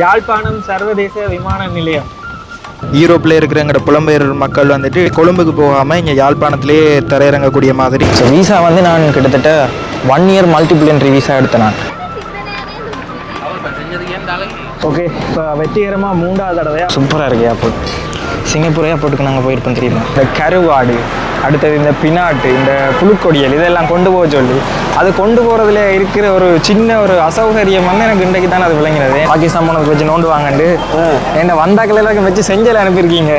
யாழ்ப்பாணம் சர்வதேச விமான நிலையம். யூரோப்பில் இருக்கிற எங்களோட புலம்பெயர் மக்கள் வந்துட்டு கொழும்புக்கு போகாமல் இங்கே யாழ்ப்பாணத்திலேயே தரையிறங்கக்கூடிய மாதிரி. ஸோ விசா வந்து நான் கிட்டத்தட்ட one year multiple entry visa எடுத்தேன் நான். ஓகே இப்போ வெற்றிகரமாக மூன்றாவது தடவையா? சூப்பராக இருக்கு ஏர்போர்ட் சிங்கப்பூர் ஏர்போர்ட்டுக்கு நாங்கள் போயிருப்போம் தெரியுமா? இந்த கருவாடு அடுத்தது இந்த பினாட்டு இந்த புழுக்கொடியல் இதெல்லாம் கொண்டு போக சொல்லி. அது கொண்டு போகிறதுல இருக்கிற ஒரு சின்ன ஒரு அசௌகரியம் வந்து எனக்கு இன்றைக்கு தான் அது விளங்கினது. பாகிஸ்தான் போனதுக்கு வச்சு நோண்டு வாங்கண்டு. என்ன வந்தாக்கள் எல்லாம் வச்சு செஞ்சல் அனுப்பியிருக்கீங்க.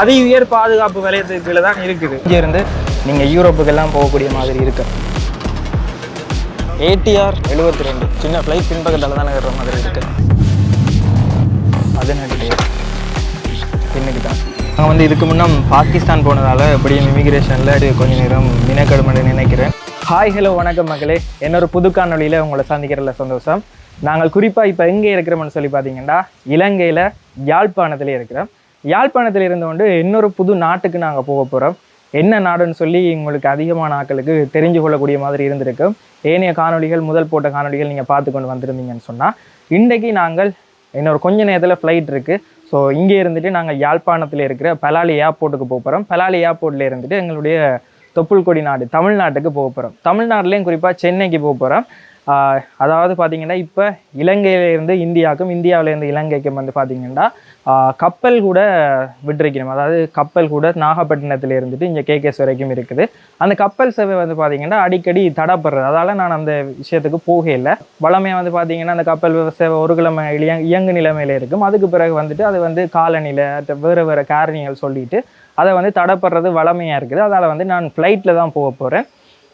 அதி உயர் பாதுகாப்பு வலயத்துக்கு கீழே தான் இருக்குது. இங்கே இருந்து நீங்கள் யூரோப்புக்கெல்லாம் போகக்கூடிய மாதிரி இருக்கு. ஏடிஆர் எழுபத்தி ரெண்டு. சின்ன ஃப்ளைட் பின்பக்கத்தில் தானே வர்ற மாதிரி இருக்கு. நான் நாங்கள் வந்து இதுக்கு முன்னே பாகிஸ்தான் போனதால் எப்படியும் இமிகிரேஷனில் கொஞ்ச நேரம் மினக்கடுமென்று நினைக்கிறேன். ஹாய் ஹலோ வணக்கம் மக்களே. என்னொரு புது காணொளியில் உங்களை சந்திக்கிறதுல சந்தோஷம். நாங்கள் குறிப்பாக இப்போ எங்கே இருக்கிறோம்னு சொல்லி பார்த்தீங்கன்னா இலங்கையில் யாழ்ப்பாணத்தில் இருக்கிறோம். யாழ்ப்பாணத்தில் இருந்து கொண்டு இன்னொரு புது நாட்டுக்கு நாங்கள் போக போகிறோம் என்ன நாடுன்னு சொல்லி உங்களுக்கு அதிகமான ஆட்களுக்கு தெரிஞ்சு கொள்ளக்கூடிய மாதிரி இருந்திருக்கும் ஏனைய காணொளிகள் முதல் போட்ட காணொளிகள் நீங்கள் பார்த்து கொண்டு வந்திருந்தீங்கன்னு சொன்னால் இன்றைக்கு நாங்கள் இன்னொரு கொஞ்ச நேரத்தில் ஃப்ளைட் இருக்குது ஸோ இங்கே இருந்துட்டு நாங்கள் யாழ்ப்பாணத்தில் இருக்கிற பலாலி ஏர்போர்ட்டுக்கு போக போகிறோம் பலாலி ஏர்போர்ட்டில் இருந்துட்டு எங்களுடைய தொப்புள்கொடி நாடு தமிழ்நாட்டுக்கு போக போகிறோம் தமிழ்நாட்டிலையும் குறிப்பாக சென்னைக்கு போக போகிறோம் அதாவது பார்த்தீங்கன்னா இப்போ இலங்கையிலேருந்து இந்தியாவுக்கும் இந்தியாவிலேருந்து இலங்கைக்கும் வந்து பார்த்திங்கன்னா கப்பல் கூட விட்டிருக்கணும். அதாவது கப்பல் கூட நாகப்பட்டினத்தில் இருந்துட்டு இங்கே கேகேஸ் வரைக்கும் இருக்குது. அந்த கப்பல் சேவை வந்து பார்த்திங்கன்னா அடிக்கடி தடப்படுறது. அதால் நான் அந்த விஷயத்துக்கு போகல வளமையாக வந்து பார்த்திங்கன்னா அந்த கப்பல் சேவை ஒரு கிழமை இயங்கு நிலைமையில் இருக்கும் அதுக்கு பிறகு வந்துட்டு அது வந்து காலநிலை வேறு வேறு காரணிகள் சொல்லிட்டு அதை வந்து தடப்படுறது வளமையாக இருக்குது. அதால் வந்து நான் ஃப்ளைட்டில் தான் போக போகிறேன்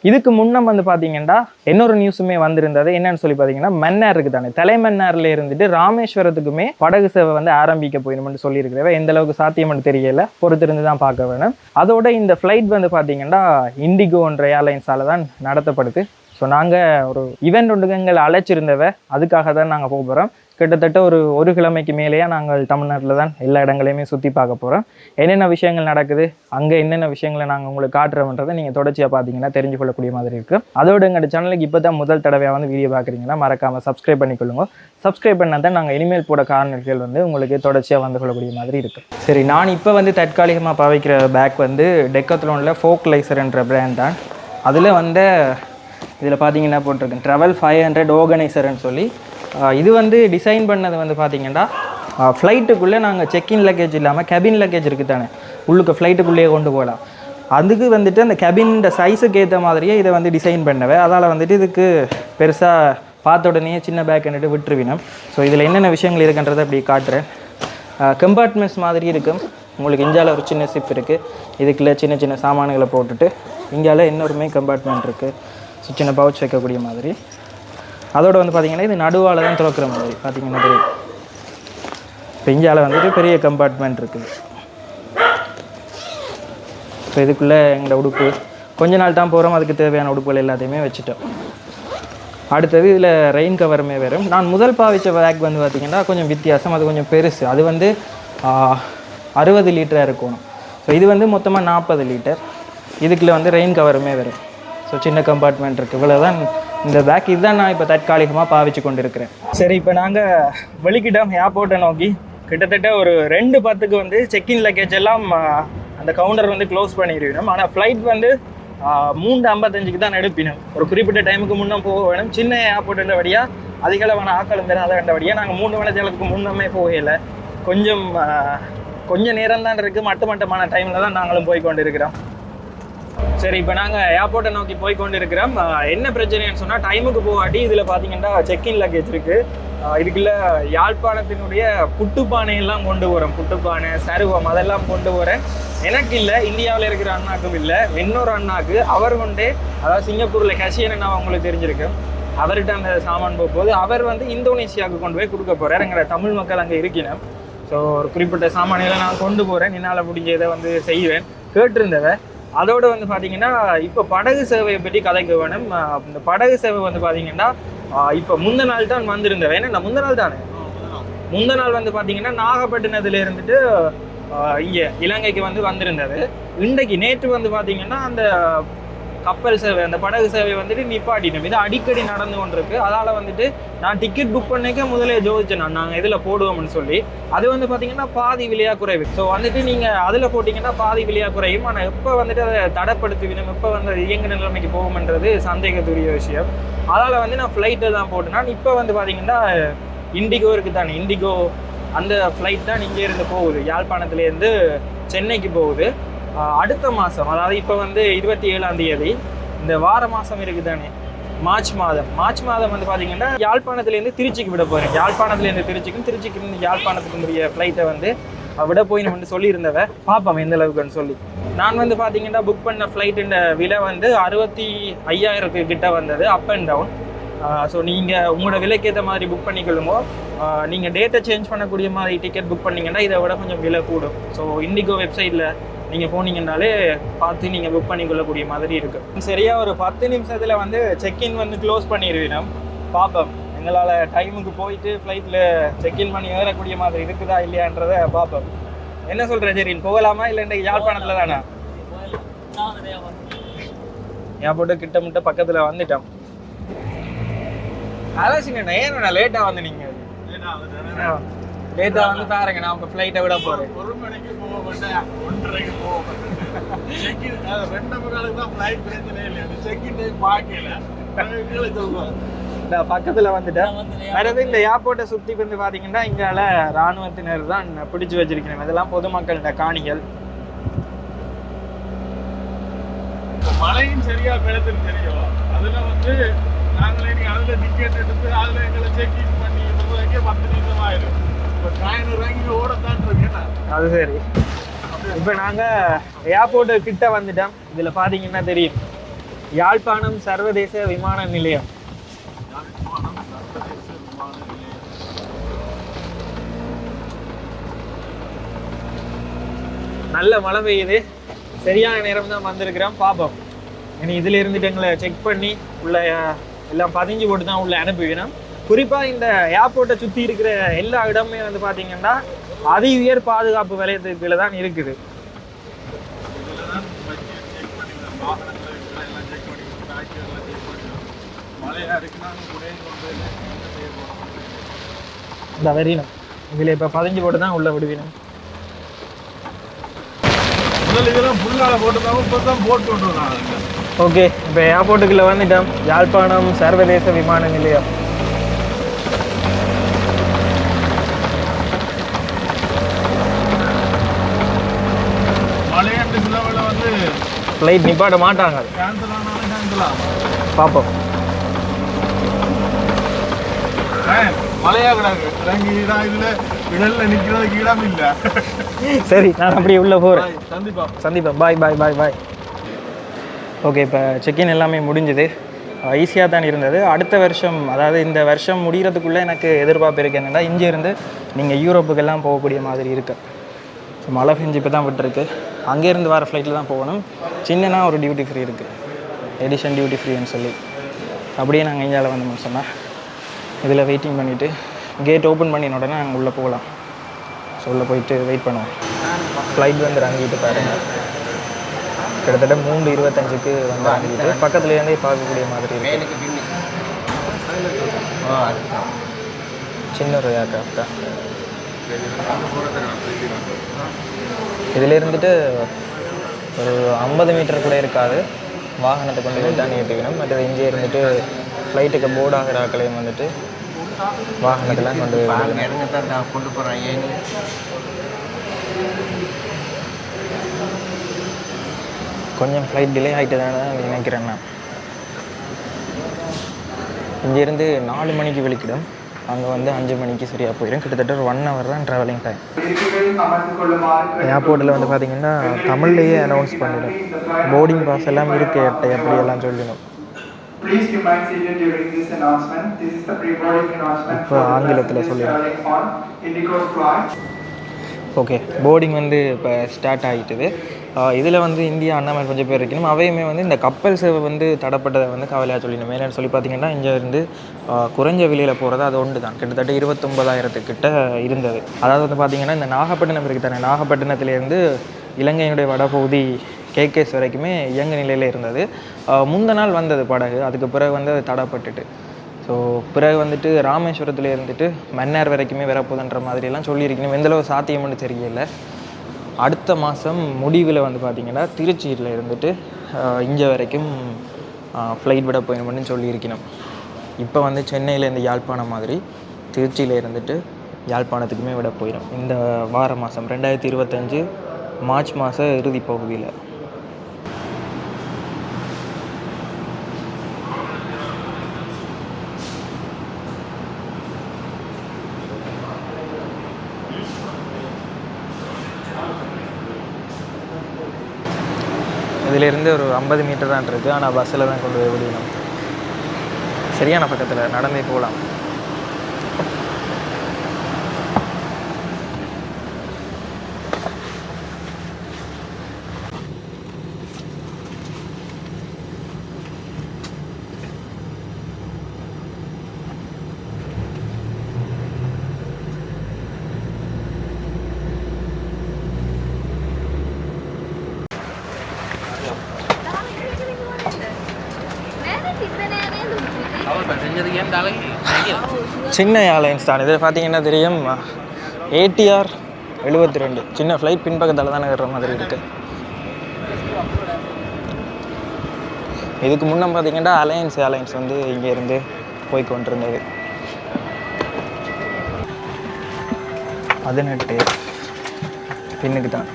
இதுக்கு முன்னே வந்து பார்த்தீங்கன்னா இன்னொரு நியூஸுமே வந்திருந்தது. என்னன்னு சொல்லி பார்த்தீங்கன்னா மன்னார் இருக்கு தானே தலைமன்னாரில் இருந்துட்டு ராமேஸ்வரத்துக்குமே படகு சேவை வந்து ஆரம்பிக்க போயிடும்னு சொல்லியிருக்கிறவ எந்த அளவுக்கு சாத்தியம்னு தெரியல. பொறுத்திருந்து தான் பார்க்க வேணும். அதோட இந்த ஃப்ளைட் வந்து பார்த்தீங்கன்னா இண்டிகோன்ற ஏர்லைன்ஸால தான் நடத்தப்படுது. ஸோ நாங்கள் ஒரு ஈவெண்ட் ஒன்றுக்கு எங்களை அழைச்சிருந்தவ அதுக்காக தான் நாங்கள் போக போகிறோம் கிட்டத்தட்ட ஒரு ஒரு கிழமைக்கு மேலேயே நாங்கள் தமிழ்நாட்டில் தான் எல்லா இடங்களையுமே சுற்றி பார்க்க போகிறோம் என்னென்ன விஷயங்கள் நடக்குது அங்கே என்னென்ன விஷயங்களை நாங்கள் உங்களுக்கு காட்டுறோன்றதை நீங்கள் தொடர்ச்சியாக பார்த்தீங்கன்னா தெரிஞ்சு கொள்ளக்கூடிய மாதிரி இருக்குது அதோட எங்கள் சேனலுக்கு இப்போ தான் முதல் தடவையாக வந்து வீடியோ பார்க்குறீங்கன்னா மறக்காமல் சப்ஸ்கிரைப் பண்ணிக்கொள்ளுங்க. சப்ஸ்கிரைப் பண்ணால் தான் நாங்கள் இனிமேல் போட காரணங்கள் வந்து உங்களுக்கு தொடர்ச்சியாக வந்து கொள்ளக்கூடிய மாதிரி இருக்குது சரி நான் இப்போ வந்து தற்காலிகமாக பவிக்கிற பேக் வந்து டெக்கத்லோனில் ஃபோக்லைசர்ன்ற பிராண்ட் தான். அதில் வந்து இதில் பார்த்தீங்கன்னா போட்டிருக்கேன் ட்ராவல் ஃபைவ் ஹண்ட்ரட் ஆர்கனைசர்னு சொல்லி இது வந்து டிசைன் பண்ணது வந்து பார்த்தீங்கன்னா ஃப்ளைட்டுக்குள்ளே நாங்கள் செக்இன் லக்கேஜ் இல்லாமல் கேபின் லக்கேஜ் இருக்குது தானே. உள்ளுக்கு ஃப்ளைட்டுக்குள்ளேயே கொண்டு போகலாம். அதுக்கு வந்துட்டு அந்த கேபின் சைஸுக்கு ஏற்ற மாதிரியே இதை வந்து டிசைன் பண்ணவே. அதால் வந்துட்டு இதுக்கு பெருசாக பார்த்த உடனே சின்ன பேக் என்று விட்டுருவினோம். ஸோ இதில் என்னென்ன விஷயங்கள் இருக்குன்றதை அப்படி காட்டுறேன். கம்பார்ட்மெண்ட்ஸ் மாதிரி இருக்கும் உங்களுக்கு இந்தியாவில் ஒரு சின்ன சிப் இருக்குது இதுக்குள்ளே சின்ன சின்ன சாமான்களை போட்டுட்டு இந்தியாவில் இன்னொருமே கம்பார்ட்மெண்ட் இருக்குது ஸோ சின்ன பவுச் வைக்கக்கூடிய மாதிரி. அதோட வந்து பார்த்திங்கன்னா இது நடுவால் தான் துறக்கிற மாதிரி பார்த்தீங்கன்னா தெரியும் இப்போ வந்துட்டு பெரிய கம்பார்ட்மெண்ட் இருக்குது. இப்போ இதுக்குள்ளே எங்களோட உடுப்பு கொஞ்ச நாள் தான் போகிறோம் அதுக்கு தேவையான உடுப்புகள் எல்லாத்தையுமே வச்சுட்டோம். அடுத்தது இதில் ரெயின் கவருமே வரும் நான் முதல் பாவிச்ச பேக் வந்து பார்த்திங்கன்னா கொஞ்சம் வித்தியாசம் அது கொஞ்சம் பெருசு. அது வந்து அறுபது லிட்டராக இருக்கணும். ஸோ இது வந்து மொத்தமாக நாற்பது லிட்டர் இதுக்குள்ளே வந்து ரெயின் கவருமே வரும் ஸோ சின்ன கம்பார்ட்மெண்ட் இருக்குது இவ்வளோதான் இந்த பேக் இதுதான் நான் இப்போ தற்காலிகமாக பாவிச்சு கொண்டிருக்கிறேன். சரி இப்போ நாங்கள் வெளிக்கிட்டோம் ஏர்போர்ட்டை நோக்கி. கிட்டத்தட்ட ஒரு ரெண்டு பத்துக்கு வந்து செக்இன் லக்கேஜ் எல்லாம் அந்த கவுண்டர் வந்து க்ளோஸ் பண்ணிடுவோம் ஆனால் ஃப்ளைட் வந்து மூன்று ஐம்பத்தஞ்சுக்கு தான் எடுப்பினோம். ஒரு குறிப்பிட்ட டைமுக்கு முன்னே போக வேணும். சின்ன ஏர்போர்ட்டுன்றபடியாக அதிக அளவான அதை வேண்ட வழியாக நாங்கள் மூணு மணிச்சேலத்துக்கு முன்னமே போகல. கொஞ்சம் கொஞ்சம் நேரம் தான் இருக்குது மட்டு மட்டமான டைமில் தான் நாங்களும் போய் கொண்டு இருக்கிறோம் சரி இப்போ நாங்கள் ஏர்போர்ட்டை நோக்கி போய் கொண்டு இருக்கிறோம் என்ன பிரச்சனைன்னு சொன்னால் டைமுக்கு போகாட்டி இதில் பார்த்தீங்கன்னா செக்இன் லக்கேஜ் இருக்குது இதுக்குள்ள யாழ்ப்பாணத்தினுடைய புட்டுப்பானை எல்லாம் கொண்டு போகிறேன் புட்டுப்பானை சருவம் அதெல்லாம் கொண்டு போகிறேன் எனக்கு இல்லை இந்தியாவில் இருக்கிற அண்ணாக்கும் இல்லை இன்னொரு அண்ணாக்கு அவர் கொண்டே அதாவது சிங்கப்பூரில் கசியன் அண்ணா உங்களுக்கு தெரிஞ்சிருக்கு. அவர்கிட்ட அந்த சாமான் போகும்போது அவர் வந்து இந்தோனேஷியாவுக்கு கொண்டு போய் கொடுக்க போகிறார் எங்களை தமிழ் மக்கள் அங்கே இருக்கணும். ஸோ ஒரு குறிப்பிட்ட சாமான்களை நான் கொண்டு போகிறேன் என்னால் முடிஞ்சதை வந்து செய்வேன். கேட்டிருந்தவ அதோட வந்து பார்த்தீங்கன்னா இப்போ படகு சேவையை பற்றி கதைக்க வேணும். இந்த படகு சேவை வந்து பார்த்தீங்கன்னா இப்போ முந்த நாள் தான் வந்திருந்தவ ஏன்னா முந்த நாள் தானே? முந்த நாள் வந்து பார்த்தீங்கன்னா நாகப்பட்டினத்தில் இருந்துட்டு இங்கே இலங்கைக்கு வந்து வந்திருந்தது. இன்றைக்கு நேற்று வந்து பார்த்தீங்கன்னா அந்த கப்பல் சேவை அந்த படகு சேவை வந்துட்டு நிப்பாட்டிட்டோம். இது அடிக்கடி நடந்து கொண்டிருக்கு. அதால் வந்துட்டு நான் டிக்கெட் புக் பண்ணிக்க முதலே ஜோதிச்சேன் நான். நாங்கள் இதில் போடுவோம்னு சொல்லி. அது வந்து பார்த்தீங்கன்னா பாதி விலையா குறைவு. ஸோ வந்துட்டு நீங்கள் அதில் போட்டிங்கன்னா பாதி விலையா குறையும். ஆனால் எப்போ வந்துட்டு அதை தடைப்படுத்துவிடும் எப்போ வந்து அது நிலைமைக்கு போகும்ன்றது சந்தேகத்துரிய விஷயம். அதால் வந்து நான் ஃப்ளைட்டில் தான் போட்டேன்னா இப்போ வந்து பார்த்தீங்கன்னா இண்டிகோ இருக்குது தானே. இண்டிகோ அந்த ஃப்ளைட் தான் இங்கேருந்து போகுது. யாழ்ப்பாணத்துலேருந்து சென்னைக்கு போகுது. அடுத்த மாதம் அதாவது இப்போ வந்து இருபத்தி ஏழாம் தேதி இந்த வார மாதம் இருக்குது தானே மார்ச் மாதம். மார்ச் மாதம் வந்து பார்த்தீங்கன்னா யாழ்ப்பாணத்துலேருந்து திருச்சிக்கு விட போகிறேன் யாழ்ப்பாணத்துலேருந்து திருச்சிக்கும் திருச்சிக்கு இருந்து யாழ்ப்பாணத்துக்கு உரிய ஃப்ளைட்டை வந்து விட போய் சொல்லியிருந்தவ பார்ப்போம் எந்த அளவுக்குன்னு சொல்லி. நான் வந்து பார்த்தீங்கன்னா புக் பண்ண ஃப்ளைட்டுன்ற விலை வந்து அறுபத்தி ஐயாயிரத்து கிட்ட வந்தது அப் அண்ட் டவுன் ஸோ நீங்கள் உங்களோட விலைக்கு ஏற்ற மாதிரி புக் பண்ணிக்கொள்ளுமோ நீங்கள் டேட்டை சேஞ்ச் பண்ணக்கூடிய மாதிரி டிக்கெட் புக் பண்ணிங்கன்னா இதை விட கொஞ்சம் விலை கூடும். ஸோ இண்டிகோ வெப்சைட்டில் நீங்கள் போனீங்கன்னாலே பார்த்து நீங்கள் புக் பண்ணிக்கொள்ளக்கூடிய மாதிரி இருக்குது சரியாக ஒரு பத்து நிமிஷத்தில் வந்து செக்இன் வந்து க்ளோஸ் பண்ணிடுவீனம் பார்ப்போம் எங்களால் டைமுக்கு போயிட்டு ஃப்ளைட்டில் செக்இன் பண்ணி ஏறக்கூடிய மாதிரி இருக்குதா இல்லையான்றதை பார்ப்போம் என்ன சொல்கிற ஜெரின்? போகலாமா? இல்லை இன்றைக்கு யாழ்ப்பாணத்தில் தானே? ஏர்போர்ட்டு கிட்ட முட்ட பக்கத்தில் வந்துட்டோம். அதான் சின்ன லேட்டாக வந்து நீங்கள் லேட்டாக வந்து பாருங்க நான் இப்போ ஃப்ளைட்டை விட போகிறேன் ஒரு மணிக்கு போக மாட்டேன் ஒன்றரைக்கு போக மாட்டேன். ரெண்டு மகளுக்கு தான் ஃப்ளைட் பிரச்சனை இல்லை அந்த செக்கின் டைம் பார்க்கல இந்த பக்கத்தில் வந்துட்டேன். வேறது இந்த ஏர்போர்ட்டை சுற்றி வந்து பார்த்தீங்கன்னா இங்கால ராணுவத்தினர் தான் பிடிச்சு வச்சிருக்கிறேன். இதெல்லாம் பொதுமக்கள்கிட்ட காணிகள். மழையும் சரியா பெய்யுதுன்னு தெரியும். அதுல வந்து நாங்களே நீங்க அதுல டிக்கெட் எடுத்து அதுல எங்களை செக்கிங் பண்ணி விடுறதுக்கே பத்து நிமிஷம் ஆயிடும் இப்போ அது சரி. இப்போ நாங்கள் ஏர்போர்ட்டு கிட்ட வந்துட்டோம். இதில் பார்த்தீங்கன்னா தெரியும். யாழ்ப்பாணம் சர்வதேச விமான நிலையம். நல்ல மழை பெய்யுது. சரியான நேரம் தான் வந்திருக்கிறோம். பார்ப்போம் இனி இதில் இருந்துட்டு எங்களை செக் பண்ணி உள்ள எல்லாம் பதிஞ்சு போட்டு தான் உள்ள அனுப்புவினோம் குறிப்பாக இந்த ஏர்போர்ட்டை சுற்றி இருக்கிற எல்லா இடமே வந்து பார்த்தீங்கன்னா அதி உயர் பாதுகாப்பு வலயத்துக்கு கீழே தான் இருக்குது. இந்த வரினம் இதில் இப்போ பதிஞ்சு போட்டு தான் உள்ள விடுவினோம் முதல்ல இதெல்லாம் புல்லால போட்டுருந்தாங்க இப்போ தான் போட்டு கொண்டு வந்தாங்க ஓகே இப்போ ஏர்போர்ட்டுக்குள்ளே வந்துட்டோம். யாழ்ப்பாணம் சர்வதேச விமான நிலையம் ஃப்ளைட் நிப்பாட்ட மாட்டாங்க. பார்ப்போம் மழையா கிடக்கு சரி நான் அப்படியே உள்ளே போகிறேன் சந்திப்பா சந்திப்பேன் பாய் பாய் பாய் பாய். ஓகே இப்போ செக்இன் எல்லாமே முடிஞ்சுது. ஈஸியாக தான் இருந்தது. அடுத்த வருஷம் அதாவது இந்த வருஷம் முடிகிறதுக்குள்ளே எனக்கு எதிர்பார்ப்பு இருக்கு. என்னென்னா இங்கே இருந்து நீங்கள் யூரோப்புக்கெல்லாம் போகக்கூடிய மாதிரி இருக்கு. ஸோ மழை பெஞ்சு இப்போ தான் விட்டுருக்கு. அங்கேருந்து வர ஃப்ளைட்டில் தான் போகணும். சின்னனா ஒரு டியூட்டி ஃப்ரீ இருக்குது எடிஷன் டியூட்டி ஃப்ரீன்னு சொல்லி. அப்படியே நாங்கள் இந்தியாவில் வந்தோம்னு சொன்னால் இதில் வெயிட்டிங் பண்ணிவிட்டு கேட் ஓப்பன் பண்ணின உடனே நாங்கள் உள்ளே போகலாம். ஸோ உள்ளே போயிட்டு வெயிட் பண்ணுவோம். ஃப்ளைட் வந்து இறங்கிட்டு பாருங்கள் கிட்டத்தட்ட மூன்று இருபத்தஞ்சுக்கு வந்து இறங்கிட்டு பக்கத்துலேருந்தே பார்க்கக்கூடிய மாதிரி இருக்கு. சின்ன ஒரு ஏர்க்ராஃப்ட் தான். இதில் இருந்துட்டு ஒரு ஐம்பது மீட்டர் கூட இருக்காது. வாகனத்தை கொண்டு போய் தான் ஏற்றிக்கணும் மற்றது இங்கே இருந்துட்டு ஃப்ளைட்டுக்கு போர்டு ஆகிற ஆக்களையும் வந்துட்டு வாகனத்தெல்லாம் கொண்டு போய் கொண்டு போகிறேன் ஏன் கொஞ்சம் ஃப்ளைட் டிலே ஆகிட்டு தானே நினைக்கிறேன் நான். இங்கேருந்து நாலு மணிக்கு வெளிக்கிடும் அங்கே வந்து அஞ்சு மணிக்கு சரியாக போயிடும் கிட்டத்தட்ட ஒரு ஒன் ஹவர் தான் ட்ராவலிங் டைம் ஏர்போர்ட்டில் வந்து பார்த்தீங்கன்னா தமிழ்லேயே அனௌன்ஸ் பண்ணிடும். போர்டிங் பாஸ் எல்லாம் இருக்கு எட்டை அப்படியெல்லாம் சொல்லணும் இப்போ ஆங்கிலத்தில் சொல்லிடு starting on Indigo flight. Okay boarding வந்து இப்போ ஸ்டார்ட் ஆகிட்டுது இதில் வந்து இந்தியா அண்ணாமல் கொஞ்சம் பேர் இருக்கணும். அவையுமே வந்து இந்த கப்பல் சேவை வந்து தடப்பட்டதை வந்து கவலையாக சொல்லிடணும். மேலே சொல்லி பார்த்தீங்கன்னா இங்கே இருந்து குறைஞ்ச விலையில் போகிறது அது ஒன்று தான் கிட்டத்தட்ட இருபத்தொம்பதாயிரத்துக்கிட்ட இருந்தது. அதாவது வந்து பார்த்தீங்கன்னா இந்த நாகப்பட்டினம் இருக்குது தானே நாகப்பட்டினத்துலேருந்து இலங்கையினுடைய வடபகுதி கேகேஸ் வரைக்குமே இயங்க நிலையில் இருந்தது. முந்த நாள் வந்தது படகு. அதுக்கு பிறகு வந்து அது தடப்பட்டுட்டு. ஸோ பிறகு வந்துட்டு ராமேஸ்வரத்தில் இருந்துட்டு மன்னார் வரைக்குமே வரப்போகுதுன்ற மாதிரியெல்லாம் சொல்லியிருக்கணும். எந்தளவு சாத்தியம்னு தெரியல. அடுத்த மாதம் முடிவில் வந்து பார்த்திங்கன்னா திருச்சியில் இருந்துட்டு இங்கே வரைக்கும் ஃப்ளைட் விட போயணும்னு சொல்லியிருக்கணும். இப்போ வந்து சென்னையிலேருந்து யாழ்ப்பாணம் மாதிரி திருச்சியில் இருந்துட்டு யாழ்ப்பாணத்துக்குமே விட போயிடும். இந்த வார மாதம் ரெண்டாயிரத்தி இருபத்தஞ்சு மார்ச் மாத இறுதி பகுதியில். இதிலிருந்து ஒரு ஐம்பது மீட்டர் தான் இருக்குது. ஆனால் பஸ்ஸில் தான் கொண்டு போய் விடணும். சரியான பக்கத்தில்? நடந்தே போகலாம். சின்ன ஏர்லைன்ஸ் தான். இதில் பார்த்தீங்கன்னா தெரியும்? ஏடிஆர் எழுபத்தி ரெண்டு சின்ன ஃப்ளைட் பின்பக்கத்தில் தானே கட்டுற மாதிரி இருக்குது இதுக்கு முன்னே பார்த்தீங்கன்னா அலையன்ஸ் ஏர்லைன்ஸ் வந்து இங்கேருந்து போய் கொண்டிருந்தது. பதினெட்டு பின்னுக்கு தான்.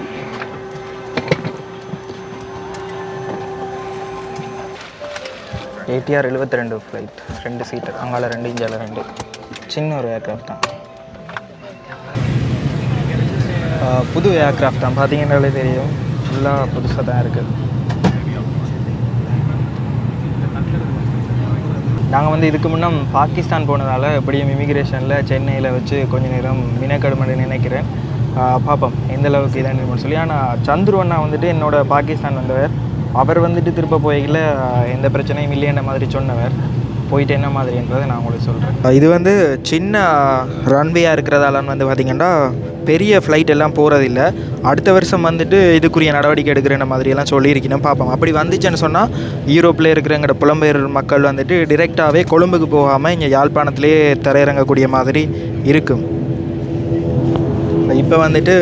ஏடிஆர் எழுபத்தி ரெண்டு ஃப்ளைட் ரெண்டு சீட்டு அங்கால ரெண்டு இஞ்சால ரெண்டு. சின்ன ஒரு ஏர்க்ராஃப்ட் தான். புது ஏர்க்ராஃப்ட் தான். பார்த்தீங்கன்னாலே தெரியும். ஃபுல்லாக புதுசாக தான் இருக்குது நாங்கள் வந்து இதுக்கு முன்னே பாகிஸ்தான் போனதால் எப்படியும் இமிக்ரேஷனில் சென்னையில் வச்சு கொஞ்ச நேரம் மினக்கடுமன்னு நினைக்கிறேன். பார்ப்போம் எந்த அளவுக்கு இதான்னு சொல்லி. ஆனால் சந்துரு அண்ணா வந்துட்டு என்னோட பாகிஸ்தான் வந்தவர். அவர் வந்துட்டு திருப்ப போய்கில் எந்த பிரச்சனையும் இல்லைன்ற மாதிரி சொன்னவர். போயிட்டு என்ன மாதிரின்றதை நான் உங்களுக்கு சொல்கிறேன் இது வந்து சின்ன ரன்வேயாக இருக்கிறதால வந்து பார்த்திங்கன்னா பெரிய ஃப்ளைட் எல்லாம் போகிறதில்ல அடுத்த வருஷம் வந்துட்டு இதுக்குரிய நடவடிக்கை எடுக்கிற மாதிரியெல்லாம் சொல்லியிருக்கணும். பார்ப்போம் அப்படி வந்துச்சுன்னு சொன்னால் யூரோப்பில் இருக்கிறங்கிற புலம்பெயர் மக்கள் வந்துட்டு டிரெக்டாகவே கொழும்புக்கு போகாமல் இங்கே யாழ்ப்பாணத்திலே தரையிறங்கக்கூடிய மாதிரி இருக்கும். இப்போ வந்துட்டு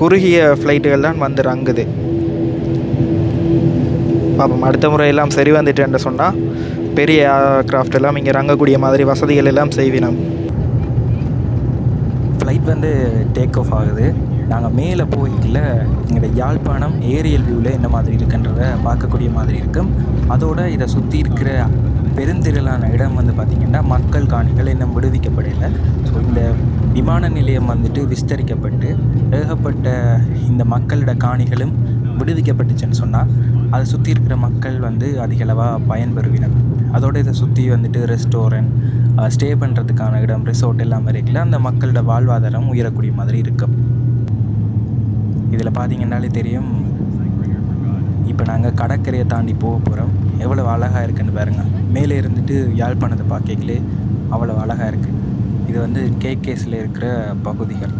குறுகிய ஃப்ளைட்டுகள் தான் வந்து இறங்குது பார்ப்போம் அடுத்த முறையெல்லாம் சரி வந்துட்டேன்னு சொன்னால் பெரிய ஏர்க்ராஃப்ட் எல்லாம் இங்கே இறங்கக்கூடிய மாதிரி வசதிகள் எல்லாம் செய்வினோம். ஃப்ளைட் வந்து டேக் ஆஃப் ஆகுது. நாங்கள் மேலே போய்க்கல எங்களோட யாழ்ப்பாணம் ஏரியல் வியூவில் என்ன மாதிரி இருக்குன்றத பார்க்கக்கூடிய மாதிரி இருக்கும். அதோட இதை சுற்றி இருக்கிற பெருந்திரளான இடம் வந்து பார்த்திங்கன்னா மக்கள் காணிகள் இன்னும் விடுவிக்கப்படலை. ஸோ இந்த விமான நிலையம் வந்துட்டு விஸ்தரிக்கப்பட்டு ஏகப்பட்ட இந்த மக்களோட காணிகளும் விடுவிக்கப்பட்டுச்சுன்னு சொன்னால் அதை சுற்றி இருக்கிற மக்கள் வந்து அதிகளவாக பயன்பெறுவினர். அதோடு இதை சுற்றி வந்துட்டு ரெஸ்டாரண்ட் ஸ்டே பண்ணுறதுக்கான இடம் ரிசோர்ட் எல்லாம் இருக்குல்ல அந்த மக்களோட வாழ்வாதாரம் உயரக்கூடிய மாதிரி இருக்கும் இதில் பார்த்தீங்கன்னாலே தெரியும் இப்போ நாங்கள் கடற்கரையை தாண்டி போக போகிறோம் எவ்வளோ அழகாக இருக்குன்னு பாருங்கள் மேலே இருந்துட்டு யாழ்ப்பாணத்தை பார்க்கலே அவ்வளோ அழகாக இருக்குது இது வந்து கேகேஸில் இருக்கிற பகுதிகள்.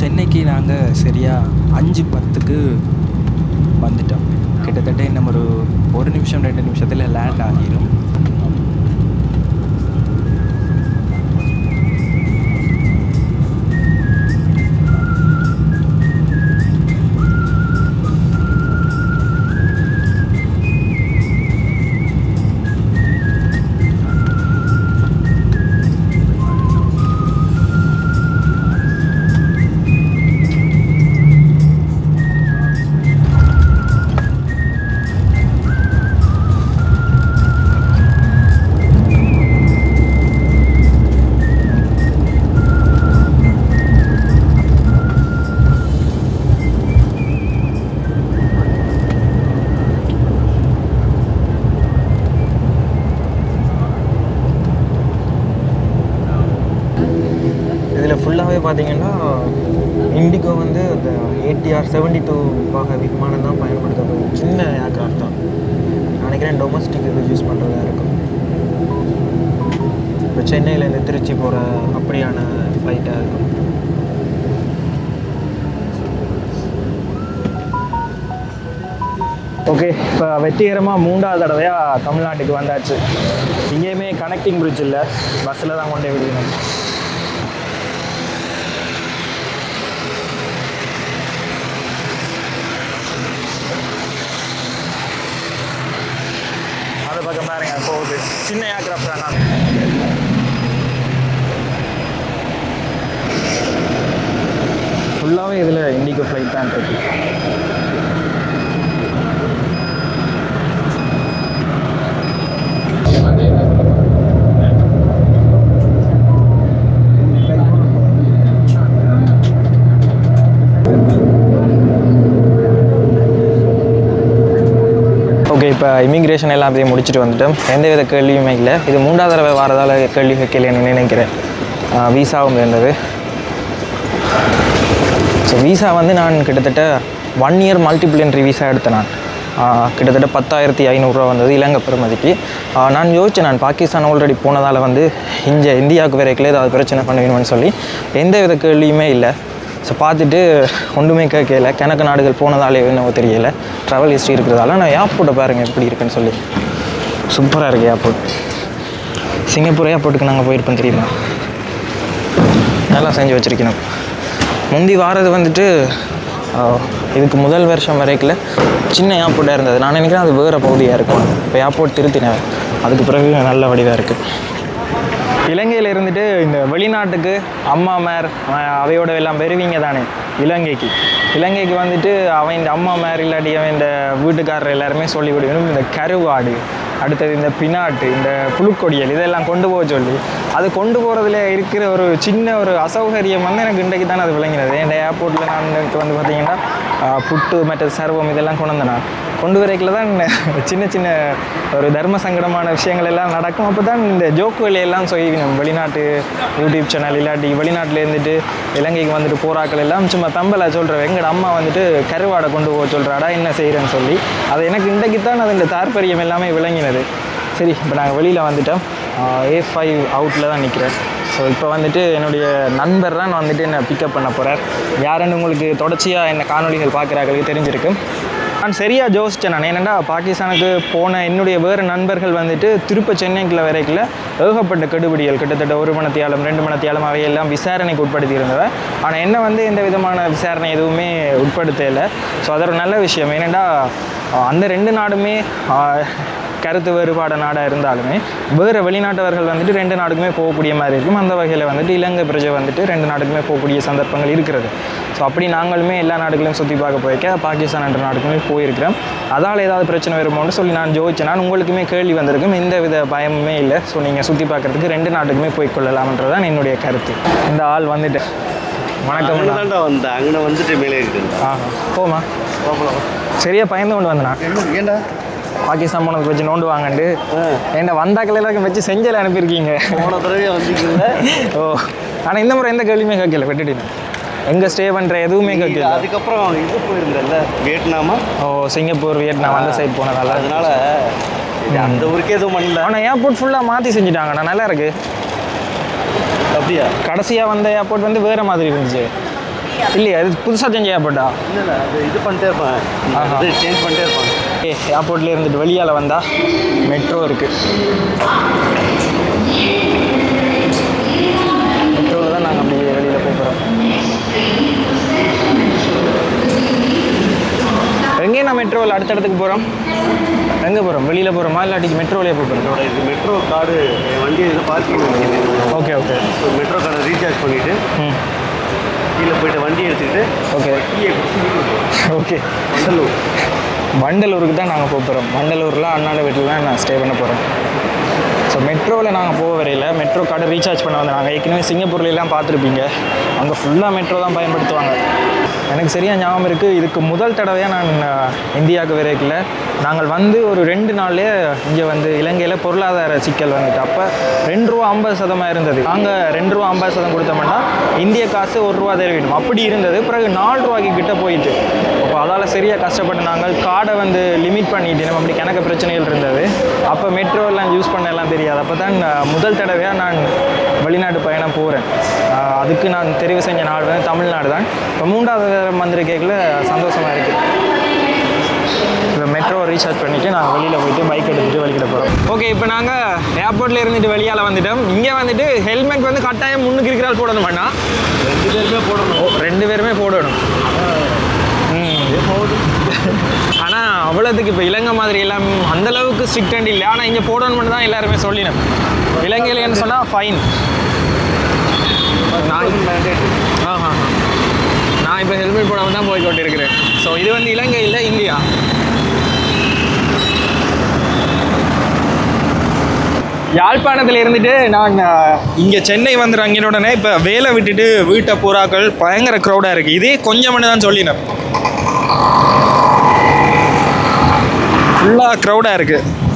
சென்னைக்கு நாங்கள் சரியாக அஞ்சு பத்துக்கு வந்துட்டோம். கிட்டத்தட்ட இன்னும் ஒரு ஒரு நிமிஷம் ரெண்டு நிமிஷத்தில் லேண்ட் ஆகிரும். சென்னையிலேருந்து திருச்சி போகிற அப்படியான ஃப்ளைட்டாக இருக்கும். ஓகே இப்போ வெற்றிகரமாக மூன்றாவது தடவையாக தமிழ்நாட்டுக்கு வந்தாச்சு. இங்கேயுமே கனெக்டிங் பிரிட்ஜ் இல்லை. பஸ்ஸில் தான் கொண்டே விடுவோம் அது பக்கம் பாருங்க போகுது. சின்ன ஏர்க்ராஃப்ட் தான். ஃபுல்லாகவே இதில் இண்டிகோ ஃப்ளைட் தான் இருக்கு. ஓகே இப்போ இமிக்ரேஷன் எல்லாத்தையும் முடிச்சுட்டு வந்துட்டோம். எந்த வித கேள்வியுமே இல்லை. இது மூன்றாவது தடவை வாரதால் கேள்வி கேட்கலன்னு நினைக்கிறேன். விசாவும் இருந்தது ஸோ விசா வந்து நான் கிட்டத்தட்ட one year multiple entry visa எடுத்தேன் நான். கிட்டத்தட்ட பத்தாயிரத்தி ஐநூறுரூவா வந்தது இலங்கை பெருமதிக்கு. நான் யோசித்தேன் நான் பாகிஸ்தான் ஆல்ரெடி போனதால் வந்து இங்கே இந்தியாவுக்கு வரைக்கும் ஏதாவது பிரச்சனை பண்ணுவேணும்னு சொல்லி. எந்த வித கேள்வியுமே இல்லை. ஸோ பார்த்துட்டு ஒன்றுமே கேட்கல. கிணக்கு நாடுகள் போனதாலே என்னவோ தெரியல. ட்ராவல் ஹிஸ்ட்ரி இருக்கிறதால நான் ஏர்போர்ட்டை பாருங்கள் எப்படி இருக்குன்னு சொல்லி. சூப்பராக இருக்குது ஏர்போர்ட் சிங்கப்பூர் ஏர்போர்ட்டுக்கு நாங்கள் போயிருப்போம் தெரியுமா? நல்லா செஞ்சு வச்சுருக்கணும். முந்தி வாரது வந்துட்டு இதுக்கு முதல் வருஷம் வரைக்கும் சின்ன ஏர்போர்ட்டாக இருந்தது. நான் நினைக்கிறேன் அது வேறு பகுதியாக இருக்கும். இப்போ ஏர்போர்ட் திருத்தினேன். அதுக்கு பிறகு நல்ல வடிவாக இருக்குது இலங்கையில் இருந்துட்டு இந்த வெளிநாட்டுக்கு அம்மா மேர் அவையோட எல்லாம் பெறுவீங்க தானே? இலங்கைக்கு. இலங்கைக்கு வந்துட்டு அவன் இந்த அம்மா மேர் இல்லாட்டி அவன் இந்த வீட்டுக்காரர் எல்லாருமே சொல்லி கொடுக்கணும். இந்த கருவாடு. அடுத்தது இந்த பினாட்டு இந்த புழுக்கொடியல் இதெல்லாம் கொண்டு போக சொல்லி. அது கொண்டு போகிறதுல இருக்கிற ஒரு சின்ன ஒரு அசௌகரியம் வந்து எனக்கு இன்றைக்கு தான் அது விளங்கினது. என் ஏர்போர்ட்டில் நான் எனக்கு வந்து பார்த்தீங்கன்னா புட்டு மற்ற சர்வம் இதெல்லாம் கொண்டு வந்தேன். நான் கொண்டு வரைக்கில் தான் சின்ன சின்ன ஒரு தர்ம சங்கடமான விஷயங்கள் எல்லாம் நடக்கும். அப்போ தான் இந்த ஜோக்கு வேலையெல்லாம் சொல்லி வெளிநாட்டு யூடியூப் சேனல் இல்லாட்டி வெளிநாட்டில் இருந்துட்டு இலங்கைக்கு வந்துட்டு போராக்கள் எல்லாம் சும்மா தம்பலை சொல்கிற எங்கட அம்மா வந்துட்டு கருவாடை கொண்டு போக சொல்கிறாடா என்ன செய்கிறேன்னு சொல்லி அது எனக்கு இன்றைக்கு தான் அது இந்த தாற்பரியம் எல்லாமே விளங்கினது. சரி இப்போ நாங்கள் வெளியில் வந்துட்டோம். ஏ ஃபைவ் அவுட்டில் தான் நிற்கிறேன் ஸோ இப்போ வந்துட்டு என்னுடைய நண்பர் தான் வந்துட்டு என்னை பிக்கப் பண்ண போகிறார் யாருன்னு உங்களுக்கு தொடர்ச்சியாக என்ன காணொளிகள் பார்க்குறாங்களுக்கு தெரிஞ்சிருக்கு நான் சரியாக ஜோசித்தேன் நான். என்னென்னா பாகிஸ்தானுக்கு போன என்னுடைய வேறு நண்பர்கள் வந்துட்டு திருப்ப சென்னைக்குள்ள வரைக்கில் ஏகப்பட்ட கெடுபிடிகள். கிட்டத்தட்ட ஒரு மணத்தியாலம் ரெண்டு மணத்தியாலம் அவையெல்லாம் விசாரணைக்கு உட்படுத்தி இருந்தவை ஆனால் என்ன வந்து எந்த விதமான விசாரணை எதுவுமே உட்படுத்தலை. ஸோ அது ஒரு நல்ல விஷயம். ஏனெண்டா அந்த ரெண்டு நாடுமே கருத்து வேறுபாடு நாடாக இருந்தாலுமே வேறு வெளிநாட்டவர்கள் வந்துட்டு ரெண்டு நாடுக்குமே போகக்கூடிய மாதிரி இருக்கும். அந்த வகையில் வந்துட்டு இலங்கை பிரஜை வந்துட்டு ரெண்டு நாடுக்குமே போகக்கூடிய சந்தர்ப்பங்கள் இருக்கிறது. ஸோ அப்படி நாங்களுமே எல்லா நாடுகளையும் சுற்றி பார்க்க போயிருக்க பாகிஸ்தான் என்ற நாடுக்குமே போயிருக்கிறோம். அதால் ஏதாவது பிரச்சனை வருமோன்னு சொல்லி நான் ஜோதிச்சேன் நான் உங்களுக்குமே கேள்வி வந்திருக்கும். எந்த வித பயமுமே இல்லை. ஸோ நீங்கள் சுற்றி பார்க்கறதுக்கு ரெண்டு நாட்டுக்குமே போய் கொள்ளலாம்ன்றது தான் என்னுடைய கருத்து. இந்த ஆள் வந்துட்டு வணக்கம். தாண்டா வந்தேன். அங்கே வந்துட்டு மேலே இருக்குண்டா ஆ போமா சரியா பயந்து கொண்டு வந்தேனா ஏண்டா பாகிஸ்தான் போனதுக்கு வச்சு நோண்டு வாங்கண்டு. ஏன்டா வந்தாக்கள் எல்லாருக்கும் வச்சு செஞ்சல அனுப்பியிருக்கீங்க? போன தடவை வந்தீங்கல்ல ஓ. ஆனால் இந்த முறை எந்த கேள்வியுமே கேட்கல விட்டுட்டீங்க. எங்கே ஸ்டே பண்ணுற எதுவுமே கேட்கல. அதுக்கப்புறம் இது போயிருந்தல்ல வியட்நாமா? ஓ சிங்கப்பூர் வியட்நாம் அந்த சைடு போனதால. அதனால அந்த ஊருக்கே எதுவும் பண்ணல. ஆனால் ஏர்போர்ட் ஃபுல்லாக மாற்றி செஞ்சுட்டாங்கண்ணா நல்லா இருக்கு. அப்படியா? கடைசியாக வந்த ஏர்போர்ட் வந்து வேறு மாதிரி இருந்துச்சு. இல்லையா இது புதுசாக செஞ்ச ஏர்போர்ட்டா இல்லை இல்லை அது இது பண்ணிட்டே இருப்பேன். சேஞ்ச் பண்ணிட்டே இருப்பாங்க ஏ ஏர்போர்ட்ல இருந்துட்டு வெளியால் வந்தால் மெட்ரோ இருக்குது மெட்ரோவில் தான் நாங்கள் அப்படியே வெளியில் போகிறோம் எங்கே நான் மெட்ரோவில் அடுத்த இடத்துக்கு போகிறோம் எங்கே போகிறோம் வெளியில் போகிறோமா இல்லாட்டி மெட்ரோவிலே போகிறோம் இது மெட்ரோ கார்டு வண்டி இது பார்க்கிங் ஓகே ஓகே மெட்ரோ கார்டை ரீசார்ஜ் பண்ணிவிட்டு கீழே போயிட்டு வண்டி எடுத்துக்கிட்டு ஓகே. ஓகே வண்டலூர் வண்டலூருக்கு தான் நாங்கள் போக போகிறோம் வண்டலூரில் அண்ணாட வீட்டில் தான் நான் ஸ்டே பண்ண போகிறேன் ஸோ மெட்ரோவில் நாங்கள் போக வரையில் மெட்ரோ கார்டு ரீசார்ஜ் பண்ண வந்தேன் நாங்கள் ஏற்கனவே சிங்கப்பூர்லாம் பார்த்துருப்பீங்க. அங்கே ஃபுல்லாக மெட்ரோ தான் பயன்படுத்துவாங்க. எனக்கு சரியாக ஞாபகம் இருக்குது இதுக்கு முதல் தடவையாக நான் இந்தியாவுக்கு விரைக்கல நாங்கள் வந்து ஒரு ரெண்டு நாள்லேயே இங்கே வந்து இலங்கையில் பொருளாதார சிக்கல் வந்துட்டு அப்போ ரெண்டு ரூபா ஐம்பது சதமாக இருந்தது. நாங்கள் ரெண்டு ரூபா ஐம்பது சதம் கொடுத்தோம்னா இந்திய காசு ஒரு ரூபா தெரிவிடும் அப்படி இருந்தது. பிறகு நாலு ரூபாய்க்கு கிட்டே போயிட்டு அதால் சரியாக கஷ்டப்பட்டு நாங்கள் கார்டை வந்து லிமிட் பண்ணிட்டு நம்ம அப்படி கணக்கு பிரச்சனைகள் இருந்தது. அப்போ மெட்ரோ எல்லாம் யூஸ் பண்ண எல்லாம் தெரியாது. அப்போ தான் முதல் தடவையாக நான் வெளிநாட்டு பயணம் போகிறேன் அதுக்கு நான் தெரிவு செஞ்ச நாடு வந்து தமிழ்நாடு தான். இப்போ மூன்றாவது தடவை வந்திருக்கேக்கில் சந்தோஷமாக இருக்குது இப்போ மெட்ரோ ரீசார்ஜ் பண்ணிவிட்டு நான் வெளியில் போயிட்டு பைக் எடுத்துகிட்டு வெளிக்கிட போகிறோம் ஓகே இப்போ நாங்கள் ஏர்போர்ட்டில் இருந்துட்டு வெளியால் வந்துட்டோம். இங்கே வந்துட்டு ஹெல்மெட் வந்து கட்டாயம் முன்னுக்கு இருக்கிறால் போடணும் வேணா ரெண்டு பேருமே போடணும். ரெண்டு பேருமே போடணும். ஆனால் அவ்வளோத்துக்கு இப்போ இலங்கை மாதிரி எல்லாம் அந்த அளவுக்கு ஸ்ட்ரிக்ட் இல்லை. ஆனால் இங்கே போடணும்னு தான் எல்லாருமே சொல்லினோம் இலங்கையில் என்ன சொன்னால் ஃபைன் நான் ஆஹா நான் இப்போ ஹெல்மெட் போடாமல் தான் போய் கொண்டிருக்கிறேன் ஸோ இது வந்து இலங்கை இல்லை இந்தியா. யாழ்ப்பாணத்தில் இருந்துட்டு நான் இங்கே சென்னை வந்துடுறேன் உடனே இப்போ வேலை விட்டுட்டு வீட்டை பூராக்கள் பயங்கர க்ரௌடாக இருக்குது இதே கொஞ்சம்னு தான் சொல்லினேன். ஃபுல்லாக க்ரௌடாக இருக்குது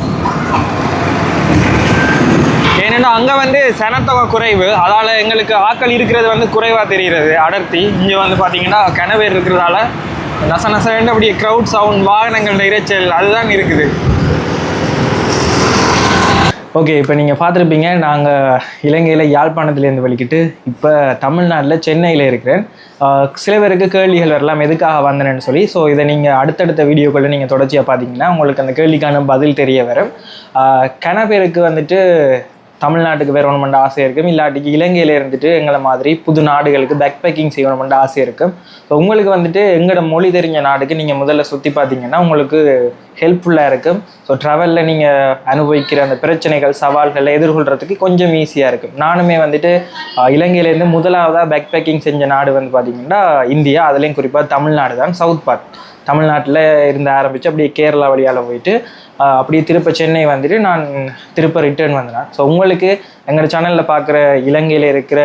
ஏன்னா அங்கே வந்து சனத்தொகை குறைவு. அதால் எங்களுக்கு ஆக்கள் இருக்கிறது வந்து குறைவாக தெரிகிறது. அடர்த்தி. இங்கே வந்து பார்த்தீங்கன்னா கிணவேர் இருக்கிறதால நச நசன்னு அப்படியே க்ரௌட் சவுண்ட் வாகனங்களோட இறைச்சல் அதுதான் இருக்குது. ஓகே இப்போ நீங்கள் பார்த்துருப்பீங்க நாங்கள் இலங்கையில் யாழ்ப்பாணத்துலேருந்து வலிக்கிட்டு இப்போ தமிழ்நாட்டில் சென்னையில் இருக்கிறேன். சில பேருக்கு கேள்விகள் வரலாம் எதுக்காக வந்தேன்னு சொல்லி. ஸோ இதை நீங்கள் அடுத்தடுத்த வீடியோக்களில் நீங்கள் தொடர்ச்சியாக பார்த்தீங்கன்னா உங்களுக்கு அந்த கேள்விக்கான பதில் தெரிய வரும். கன பேருக்கு வந்துட்டு தமிழ்நாட்டுக்கு வரணுமென்ற ஆசை இருக்கும். இல்லாட்டிக்கு இலங்கையில் இருந்துட்டு எங்களை மாதிரி புது நாடுகளுக்கு பேக் பேக்கிங் செய்யணுமென்ற ஆசை இருக்கும். ஸோ உங்களுக்கு வந்துட்டு எங்களோட மொழி தெரிஞ்ச நாடுக்கு நீங்கள் முதல்ல சுற்றி பார்த்தீங்கன்னா உங்களுக்கு ஹெல்ப்ஃபுல்லாக இருக்கும். ஸோ ட்ராவலில் நீங்கள் அனுபவிக்கிற அந்த பிரச்சனைகள் சவால்களை எதிர்கொள்கிறதுக்கு கொஞ்சம் ஈஸியாக இருக்கும். நானுமே வந்துட்டு இலங்கையிலேருந்து முதலாவதாக பேக் பேக்கிங் செஞ்ச நாடு வந்து பார்த்தீங்கன்னா இந்தியா. அதுலேயும் குறிப்பாக தமிழ்நாடு தான் சவுத் பார்ட் தமிழ்நாட்டில் இருந்து ஆரம்பித்து அப்படியே கேரளா வழியால் போயிட்டு அப்படியே திருப்ப சென்னை வந்துட்டு நான் திருப்ப ரிட்டர்ன் வந்தேன். ஸோ உங்களுக்கு எங்கள் சேனலில் பார்க்குற இலங்கையில் இருக்கிற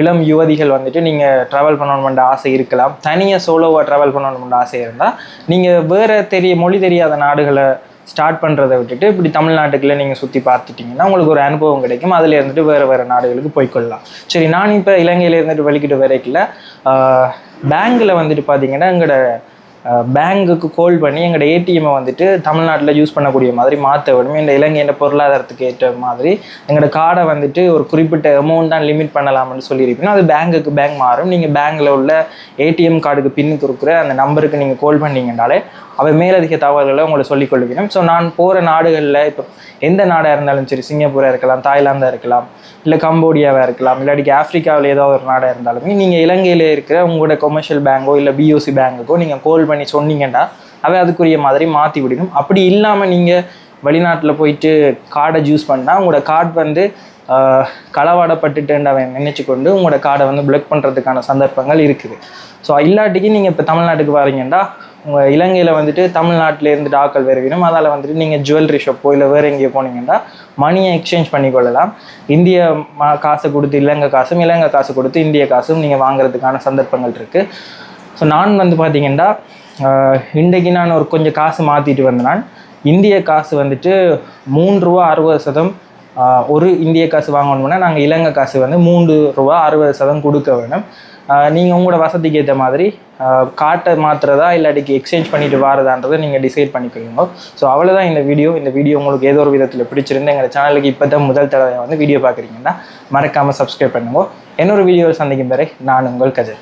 இளம் யுவதிகள் வந்துட்டு நீங்கள் ட்ராவல் பண்ணணுமென்ற ஆசை இருக்கலாம். தனியாக சோலோவாக ட்ராவல் பண்ணணுமென்ற ஆசை இருந்தால் நீங்கள் வேறு தெரிய மொழி தெரியாத நாடுகளை ஸ்டார்ட் பண்ணுறதை விட்டுட்டு இப்படி தமிழ்நாட்டுக்குள்ளே நீங்கள் சுற்றி பார்த்துட்டிங்கன்னா உங்களுக்கு ஒரு அனுபவம் கிடைக்கும். அதில் இருந்துட்டு வேறு வேறு நாடுகளுக்கு போய்க்கொள்ளலாம். சரி நான் இப்போ இலங்கையில் இருந்துட்டு வெளிக்கிட்டு வரைக்கல பேங்கில் வந்துட்டு பார்த்தீங்கன்னா எங்களோட பேங்குக்கு கோல் பண்ணி எங்களோட ஏடிஎம்மை வந்துட்டு தமிழ்நாட்டில் யூஸ் பண்ணக்கூடிய மாதிரி மாற்ற வேணும். இந்த இலங்கையின் பொருளாதாரத்துக்கு ஏற்ற மாதிரி எங்களோட கார்டை வந்துட்டு ஒரு குறிப்பிட்ட அமௌண்ட் தான் லிமிட் பண்ணலாம்னு சொல்லியிருப்பீங்கன்னா அது பேங்குக்கு பேங்க் மாறும். நீங்கள் பேங்க்கில் உள்ள ஏடிஎம் கார்டுக்கு பின் கொடுக்குற அந்த நம்பருக்கு நீங்கள் கோல் பண்ணீங்கன்னாலே அவை மேலதிக தகவல்களை உங்களை சொல்லிக் கொள்கிறேன் ஸோ நான் போகிற நாடுகளில் இப்போ எந்த நாடாக இருந்தாலும் சரி சிங்கப்பூராக இருக்கலாம் தாய்லாந்தாக இருக்கலாம் இல்லை கம்போடியாவாக இருக்கலாம் இல்லாட்டிக்கு ஆஃப்ரிக்காவில் ஏதோ ஒரு நாடாக இருந்தாலுமே நீங்கள் இலங்கையில் இருக்கிற உங்களோட கொமர்ஷியல் பேங்கோ இல்லை பிஓசி பேங்குக்கோ நீங்கள் கோல் பண்ணி சொன்னீங்கன்னா அவை அதுக்குரிய மாதிரி மாற்றி விடணும். அப்படி இல்லாமல் நீங்கள் வெளிநாட்டில் போயிட்டு கார்டை ஜூஸ் பண்ணால் உங்களோட கார்டு வந்து ஆஹ், அவன் நினைச்சு கொண்டு உங்களோட கார்டை வந்து பிளாக் பண்ணுறதுக்கான சந்தர்ப்பங்கள் இருக்குது. ஸோ இல்லாட்டிக்கு நீங்கள் இப்போ தமிழ்நாட்டுக்கு வரீங்கன்னா உங்கள் இலங்கையில் வந்துட்டு தமிழ்நாட்டிலேருந்து டாக்கள் ஆக்கள் வருவினும் அதால் வந்துட்டு நீங்கள் ஜுவல்லரி ஷாப்போ இல்லை வேறு எங்கேயோ போனீங்கன்னா மணியை எக்ஸ்சேஞ்ச் பண்ணிக்கொள்ளலாம். இந்திய மா- காசு கொடுத்து இலங்கை காசும் இலங்கை காசு கொடுத்து இந்திய காசும் நீங்கள் வாங்குறதுக்கான சந்தர்ப்பங்கள் இருக்குது ஸோ நான் வந்து பார்த்தீங்கன்னா இன்றைக்கு நான் ஒரு கொஞ்சம் காசு மாற்றிட்டு வந்தேன். நான் இந்திய காசு வந்துட்டு மூன்று ரூபா அறுபது சதம் ஒரு இந்திய காசு வாங்கணும்னா நாங்கள் இலங்கை காசு வந்து மூன்று ரூபா அறுபது சதம் கொடுக்க வேணும். நீங்கள் உங்களோட வசதிக்கு ஏற்ற மாதிரி காட்டை மாற்றுறதா இல்லாட்டிக்கு எக்ஸ்சேஞ்ச் பண்ணிட்டு வாரதான்றதை நீங்கள் டிசைட் பண்ணிக்கோங்க. ஸோ அவ்வளோதான் இந்த வீடியோ இந்த வீடியோ உங்களுக்கு ஏதோ ஒரு விதத்தில் பிடிச்சிருந்து எங்கள் சேனலுக்கு இப்போ தான் முதல் தடவை வந்து வீடியோ பார்க்குறீங்கன்னா மறக்காமல் சப்ஸ்கிரைப் பண்ணுங்க. இன்னொரு வீடியோவில் சந்திக்கும் வரை நான் உங்கள் கஜல்